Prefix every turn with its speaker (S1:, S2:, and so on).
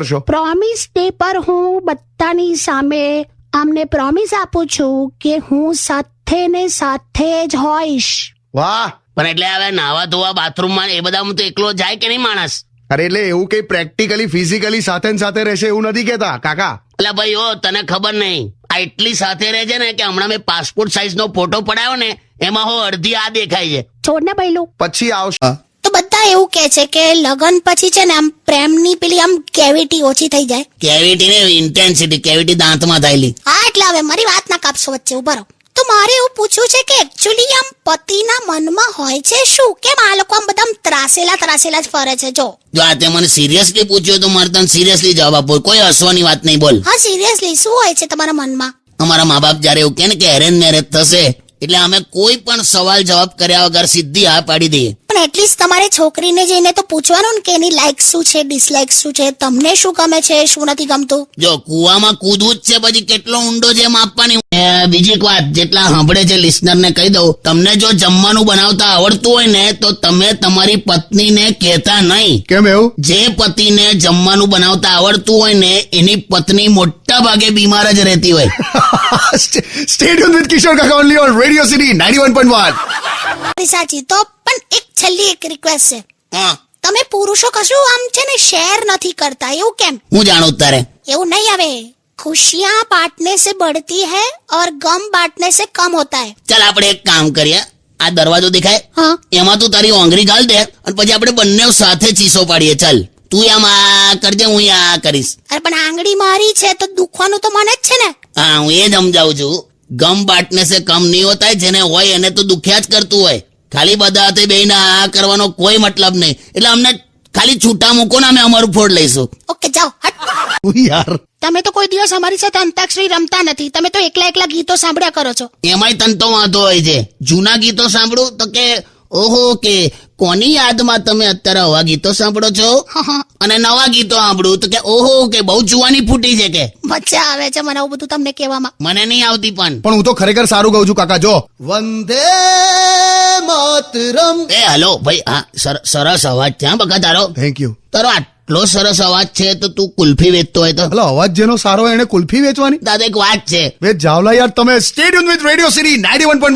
S1: કરશો?
S2: Promise day પર હું બધાની સામે આમને પ્રોમિસ આપું છું કે હું સાથે ને સાથે જ હોઈશ.
S1: વાહ!
S3: પણ એટલે હવે નાવા ધોવા બાથરૂમમાં એ બધામાં તો એકલો જાય કે નહીં માણસ?
S1: અરે એટલે એવું કઈ પ્રેક્ટિકલી ફિઝિકલી સાથે ને સાથે રહેશે એવું નથી કેતા કાકા?
S3: એટલે ભાઈ ઓ તને ખબર નહીં આ એટલી સાથે રહે છે ને કે હમણાં મેં પાસપોર્ટ સાઇઝ નો ફોટો પડાયો ને એમાં હો અડધી આ દેખાય છે.
S2: છોડ ને
S1: પછી આવશે.
S4: બધા એવું કે છે કે લગન પછી છે ને આમ પ્રેમની પેલી આમ કેવિટી ઓછી થઈ જાય.
S3: કેવિટી ને ઇન્ટેન્સિટી કેવિટી દાંતમાં થયેલી
S4: હા એટલે હવે મારી વાત ના કાપશો વચ્ચે ઊભા રહો. તો મારે એવું પૂછવું છે કે એકચ્યુઅલી આમ પતિના મનમાં હોય છે શું? કેમ આ લોકો આમ બધા આમ ત્રાસેલા ત્રાસેલા જ ફરે છે? જો.
S3: જો આ તે મને સિરિયસલી પૂછ્યો તો મારે તને સિરિયસલી જવાબ આપો કોઈ હસવાની વાત નહીં બોલ.
S4: હા સિરિયસલી શું હોય છે તમારા મનમાં?
S3: અમારા મા બાપ જયારે એવું કે ને કે એરેન્જ મેરેજ થશે એટલે અમે કોઈ પણ સવાલ જવાબ કર્યા વગર સીધી હા પાડી દઈએ.
S4: પણ એટલીસ્ટ તમારે છોકરીને જઈને તો પૂછવાનું ને કે એની લાઈક શું છે ડિસલાઈક શું છે તમને શું ગમે છે શું નથી ગમતું?
S3: જો કુવામાં કૂદવું જ છે પછી કેટલો ઊંડો છે એમ આપવાની બીજી એક વાત જેટલા સાંભળે છે listener ને કહી દઉં તમને જો જમવાનું બનાવતા આવડતું હોય ને તો તમે તમારી પત્નીને કહેતા નહીં.
S1: કેમ એવું?
S3: જે પતિને જમવાનું બનાવતા આવડતું હોય ને એની પત્ની મોટા ભાગે બીમાર જ રહેતી હોય.
S1: સ્ટેડિયમ વિથ કિશોર કાકા ઓનલી ઓન રેડિયો સિટી 91.1
S4: મારી સાચી તો પણ એક છેલ્લી એક રિક્વેસ્ટ છે
S3: હા
S4: તમે પુરુષો કશું આમ છે ને શેર નથી કરતા એવું કેમ
S3: હું જાણું તારે
S4: એવું નહીં આવે खुशियाँ बांटने से बढ़ती है और गम बांटने से कम होता है
S3: ચાલ આપણે એક કામ કરીએ આ દરવાજો દેખાય
S4: हाँ
S3: એમાં તું તારી ઓંગળી ગાળ દે અને પછી આપણે બંને સાથે ચીસો પાડીએ ચાલ તું આમ આ કરજે હું આ કરીશ
S4: અરે પણ આંગળી મારી છે તો દુખવાનું તો મને જ છે ને
S3: હા હું એ સમજાવું છું ગમ બાટને સે કમ નહીં હોતા જેને હોય એને તો દુખ્યા જ કરતું હોય ખાલી બધા હાથે બેહીને આ કરવાનો કોઈ મતલબ નહીં. એટલે અમને ખાલી છૂટા મૂકો ને અમે અમારું ફોડ લઈશું.
S4: ઓકે જાઓ હટ.
S1: યાર.
S4: તમે તો કોઈ દિવસ અમારી સાથે અંતાક્ષરી રમતા નથી. તમે તો એકલા એકલા ગીતો સાંભળ્યા કરો છો.
S3: એમાંય તને તો વાંધો હોય છે. જૂના ગીતો સાંભળું તો કે ઓહો કે કોની યાદમાં તમે અત્યારે આવા ગીતો સાંભળો છો? અને નવા ગીતો સાંભળું તો કે ઓહો કે બહુ જુવાની ફૂટી છે કે?
S4: મજા આવે છે મને આવું બધું તમને કહેવામાં.
S3: મને નહીં આવતી પણ.
S1: પણ હું તો ખરેખર સારું કહું છું કાકા જો. વંદે માતરમ
S3: એ હલો ભાઈ હા સરસ અવાજ છે હા બકા તારો
S1: થેન્ક યુ
S3: તારો આટલો સરસ અવાજ છે તો તું કુલ્ફી વેચતો હોય તો.
S1: એટલે અવાજ જેનો સારો એને કુલ્ફી વેચવાની.
S3: દાદા એક વાત છે.
S1: વેચ જાવલા યાર તમે સ્ટેડિયમ વિથ રેડિયો સિટી 91.1